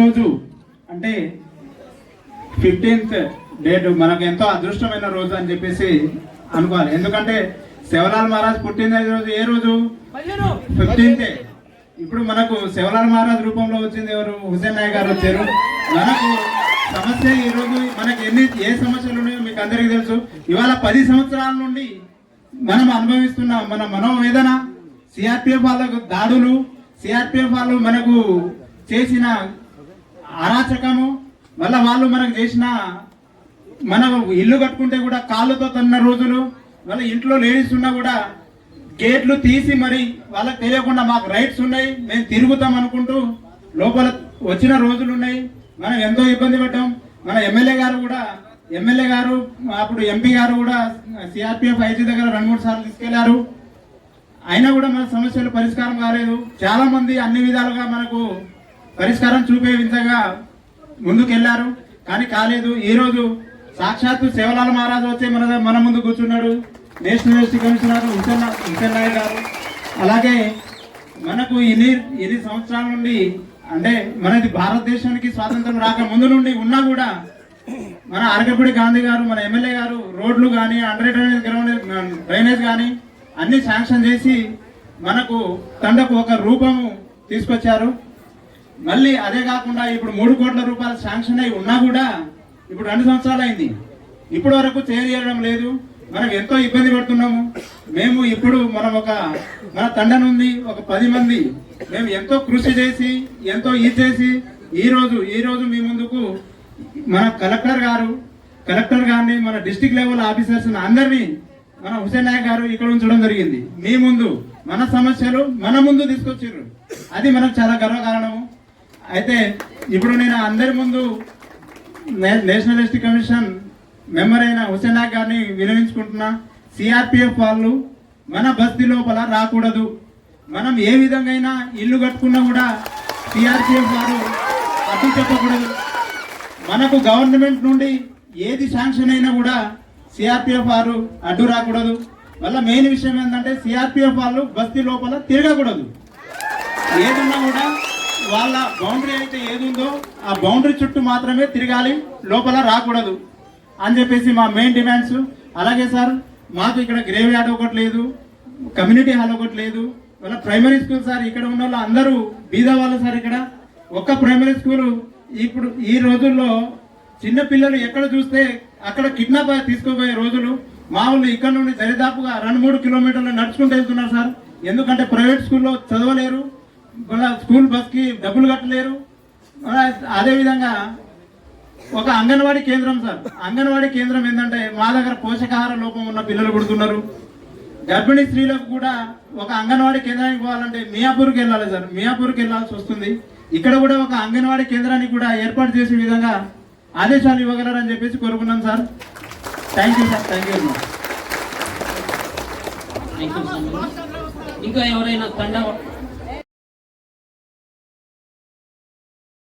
రోజు అంటే fifteenth date మనకు ఎంతో అదృష్టమైన రోజు అని చెప్పేసి అనుకోవాలి. ఎందుకంటే శివలాల్ మహారాజ్ పుట్టిన రోజు ఏ రోజు? ఫిఫ్టీన్త్ ఇప్పుడు మనకు శివలాల్ మహారాజ్ రూపంలో వచ్చింది ఎవరు? హుసేన్ నాయక్ గారు వచ్చారు. మనకు సమస్య ఈ రోజు మనకి ఎన్ని ఏ సమస్యలు ఉన్నాయో మీకు అందరికీ తెలుసు. ఇవాళ పది సంవత్సరాల నుండి మనం అనుభవిస్తున్న. మన మనోవేదన సిఆర్పిఎఫ్ వాళ్ళకు దాడులు సిఆర్పిఎఫ్ వాళ్ళు మనకు చేసిన అరాచకము మళ్ళీ వాళ్ళు మనకు చేసిన మనం ఇల్లు కట్టుకుంటే కూడా కాళ్ళతో తన్న రోజులు మళ్ళీ ఇంట్లో లేడీస్ ఉన్నా కూడా గేట్లు తీసి మరి వాళ్ళకి తెలియకుండా మాకు రైట్స్ ఉన్నాయి మేము తిరుగుతాం అనుకుంటూ లోపల వచ్చిన రోజులు ఉన్నాయి. మనం ఎంతో ఇబ్బంది పడ్డాం. మన ఎమ్మెల్యే గారు కూడా ఎమ్మెల్యే గారు అప్పుడు ఎంపీ గారు కూడా సిఆర్పిఎఫ్ ఐజీ దగ్గర రెండు మూడు సార్లు తీసుకెళ్ళారు. అయినా కూడా మన సమస్యలు పరిష్కారం కాలేదు. చాలా మంది అన్ని విధాలుగా మనకు పరిష్కారం చూపే విధంగా ముందుకెళ్ళారు. కానీ కాలేదు. ఈరోజు సాక్షాత్తు సేవలాల మహారాజు వచ్చి మన మన ముందు కూర్చున్నాడు. నేషనల్ ఎస్టీ కమిషనర్ హుసేన్ గారు. అలాగే మనకు ఇన్ని ఎన్ని సంవత్సరాల నుండి అంటే మనది భారతదేశానికి స్వాతంత్రం రాక ముందు నుండి ఉన్నా కూడా మన అరగపూడి గాంధీ గారు మన ఎమ్మెల్యే గారు రోడ్లు కానీ అండర్ డ్రైనేజ్ గ్రౌండ్ డ్రైనేజ్ కానీ అన్ని శాంక్షన్ చేసి మనకు తండకు ఒక రూపము తీసుకొచ్చారు. మళ్ళీ అదే కాకుండా ఇప్పుడు మూడు కోట్ల రూపాయలు శాంక్షన్ అయి ఉన్నా కూడా ఇప్పుడు రెండు సంవత్సరాలు అయింది. ఇప్పటి వరకు చేయడం లేదు. మనం ఎంతో ఇబ్బంది పడుతున్నాము. మేము ఇప్పుడు మనం ఒక మన తండనుంది ఒక పది మంది. మేము ఎంతో కృషి చేసి ఎంతో ఇది చేసి ఈరోజు ఈరోజు ఈ రోజు మీ ముందుకు మన కలెక్టర్ గారు కలెక్టర్ గారిని మన డిస్టిక్ లెవెల్ ఆఫీసర్స్ అందరినీ మన హుసేన్ నాయక్ గారు ఇక్కడ ఉంచడం జరిగింది. మీ ముందు మన సమస్యలు మన ముందు తీసుకొచ్చారు. అది మనకు చాలా గర్వకారణము. అయితే ఇప్పుడు నేను అందరి ముందు నేషనలిస్ట్ కమిషన్ మెంబర్ అయిన హుసేనా గారిని వినియోగించుకుంటున్నా. సిఆర్పిఎఫ్ వాళ్ళు మన బస్తీ లోపల రాకూడదు. మనం ఏ విధంగా అయినా ఇల్లు కట్టుకున్నా కూడా సిఆర్పిఎఫ్ వారు అడ్డు చెప్పకూడదు. మనకు గవర్నమెంట్ నుండి ఏది శాంక్షన్ అయినా కూడా సిఆర్పిఎఫ్ వారు అడ్డు రాకూడదు. మళ్ళీ మెయిన్ విషయం ఏంటంటే సిఆర్పిఎఫ్ వాళ్ళు బస్తీ లోపల తిరగకూడదు. ఏదన్నా కూడా వాళ్ళ బౌండరీ అయితే ఏది ఉందో ఆ బౌండరీ చుట్టూ మాత్రమే తిరగాలి లోపల రాకూడదు అని చెప్పేసి మా మెయిన్ డిమాండ్స్ అలాగే సార్ మాకు ఇక్కడ గ్రేవ్ యార్డ్ ఒకటి లేదు కమ్యూనిటీ హాల్ ఒకటి లేదు. వాళ్ళ ప్రైమరీ స్కూల్ సార్ ఇక్కడ ఉన్న వాళ్ళు అందరూ బీద వాళ్ళు సార్ ఇక్కడ. ఒక్క ప్రైమరీ స్కూల్ ఇప్పుడు ఈ రోజుల్లో చిన్న పిల్లలు ఎక్కడ చూస్తే అక్కడ కిడ్నాప్ తీసుకోబోయే రోజులు. మా వాళ్ళు ఇక్కడ నుండి దరిదాపుగా రెండు మూడు కిలోమీటర్లు నడుచుకుంటూ వెళ్తున్నారు సార్. ఎందుకంటే ప్రైవేట్ స్కూల్లో చదవలేరు. మళ్ళీ స్కూల్ బస్కి డబ్బులు కట్టలేరు. అదే అదేవిధంగా ఒక అంగన్వాడీ కేంద్రం సార్. అంగన్వాడీ కేంద్రం ఏంటంటే మా దగ్గర పోషకాహార లోపం ఉన్న పిల్లలు పుడుతున్నారు. గర్భిణీ స్త్రీలకు కూడా ఒక అంగన్వాడీ కేంద్రానికి పోవాలంటే మియాపూర్కి వెళ్ళాలి సార్. మియాపూర్కి వెళ్ళాల్సి వస్తుంది. ఇక్కడ కూడా ఒక అంగన్వాడీ కేంద్రానికి కూడా ఏర్పాటు చేసే విధంగా ఆదేశాలు ఇవ్వగలరని చెప్పేసి కోరుకున్నాం sir. Thank you sir thank you ఇంకా ఎవరైనా తండ